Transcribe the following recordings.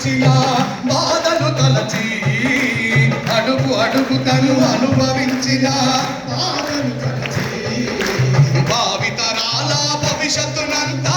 మరిచి బాధలు తలచి అడుగు అడుగు తను అనుభవించిన బాధలు తలచి. భావితరాల భవిష్యత్తునంతా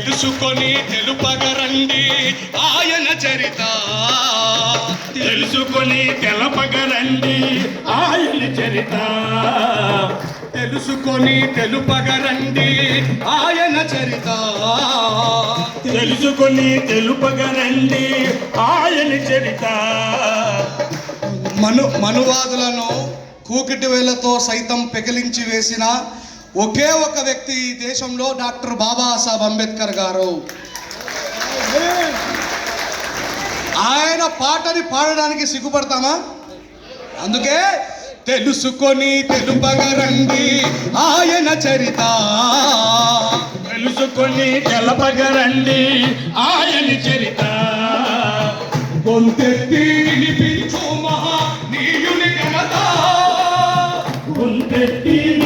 తెలుసుకొని తెలుపగరండి ఆయన చరిత. తెలుసుకొని తెలపగరండి ఆయన చరిత. తెలుసుకొని తెలుపగరండి ఆయన చరిత. తెలుసుకొని తెలుపగరండి ఆయన చరిత. మను మనువాదులను కూకిటి వేలతో సైతం పెకిలించి వేసిన ఒకే ఒక వ్యక్తి ఈ దేశంలో డాక్టర్ బాబాసాహెబ్ అంబేద్కర్ గారు. ఆయన పాటని పాడడానికి సిగ్గుపడతామా? అందుకే తెలుసుకొని తెలుపగరండి ఆయన చరిత. తెలుసుకొని తెలపగరండి ఆయన చరిత. గొంతెత్తి వినిపించు మహా నీయుని ఘనత. గొంతెత్తి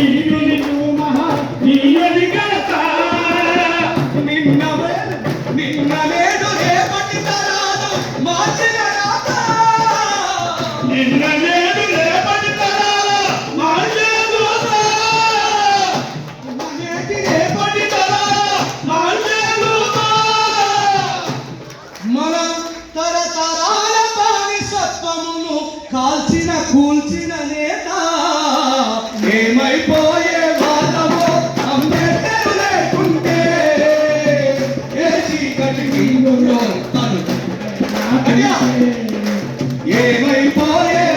ఏమైపోయే?